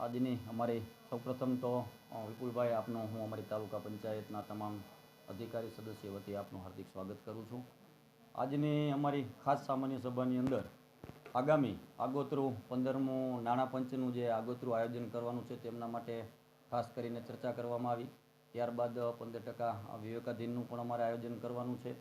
આજની અમારી સૌપ્રથમ તો વિપુલભાઈ આપનું હું અમારી તાલુકા પંચાયતના તમામ અધિકારી સદસ્ય વતી આપનું હાર્દિક સ્વાગત કરું છું. આજની અમારી ખાસ સામાન્ય સભાની અંદર આગામી આગોતરું પંદરમું નાણાં પંચનું જે આગોતરું આયોજન કરવાનું છે તેમના માટે ખાસ કરીને ચર્ચા કરવામાં આવી. ત્યારબાદ પંદર ટકા વિવેકાધીનનું પણ અમારે આયોજન કરવાનું છે.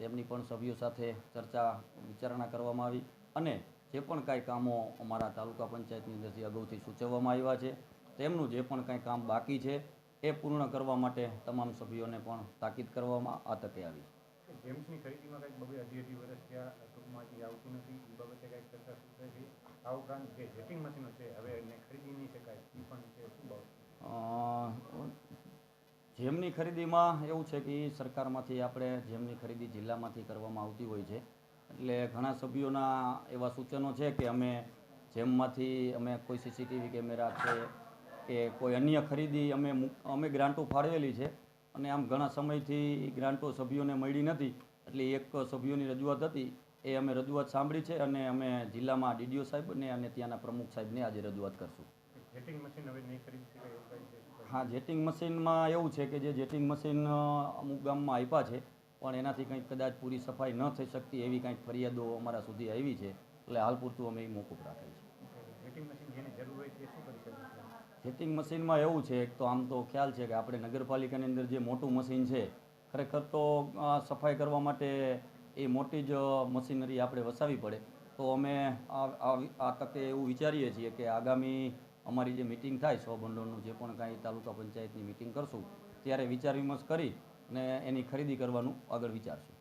તેમની પણ સભ્યો સાથે ચર્ચા વિચારણા કરવામાં આવી. અને જે પણ કાંઈ કામો અમારા તાલુકા પંચાયતની અંદરથી અગાઉથી સૂચવવામાં આવ્યા છે તેમનું જે પણ કાંઈ કામ બાકી છે એ પૂર્ણ કરવા માટે તમામ સભ્યોને પણ તાકીદ કરવામાં આ તકે આવી જેમ્સની ખરીદીમાં કંઈક બબે અઢી અઢી વર્ષ થયા ટૂંકમાં હજી આવતું નથી એ બાબતે કંઈક ચર્ચા સૂચવે છે? આ ઉપરાંત જે જેટિંગ મશીનો છે હવે એને ખરીદી નહીં શકાય એ પણ છે શું જેમની ખરીદીમાં એવું છે કે સરકારમાંથી આપણે જેમની ખરીદી જિલ્લામાંથી કરવામાં આવતી હોય છે એટલે ઘણા સભ્યોના એવા સૂચનો છે કે અમે જેમમાંથી અમે કોઈ સીસીટીવી કેમેરા છે કે કોઈ અન્ય ખરીદી અમે અમે ગ્રાન્ટો ફાળવેલી છે અને આમ ઘણા સમયથી ગ્રાન્ટો સભ્યોને મળી નથી એટલે એક સભ્યોની રજૂઆત હતી એ અમે રજૂઆત સાંભળી છે અને અમે જિલ્લામાં ડીડીઓ સાહેબને અને ત્યાંના પ્રમુખ સાહેબને આજે રજૂઆત કરશું? હા જેટિંગ મશીનમાં એવું છે કે જે જેટિંગ મશીન અમુક ગામમાં આપ્યા છે પણ એનાથી કંઈક કદાચ પૂરી સફાઈ ન થઈ શકતી એવી કંઈક ફરિયાદો અમારા સુધી આવી છે એટલે હાલ પૂરતું અમે એ મોકૂફ રાખેલ છે જેટિંગ મશીન જેને જરૂર હોય તે શું કરી શકે? છે જેટિંગ મશીનમાં એવું છે એક તો આમ તો ખ્યાલ છે કે આપણે નગરપાલિકાની અંદર જે મોટું મશીન છે ખરેખર તો સફાઈ કરવા માટે એ મોટી જ મશીનરી આપણે વસાવી પડે. તો અમે આ તકે એવું વિચારીએ છીએ કે આગામી અમારી જે મિટિંગ થાય સો ભંડોળનું જે પણ કાંઈ તાલુકા પંચાયતની મિટિંગ કરશું ત્યારે વિચાર વિમર્શ કરી ને એની ખરીદી કરવાનું આગળ વિચારશું.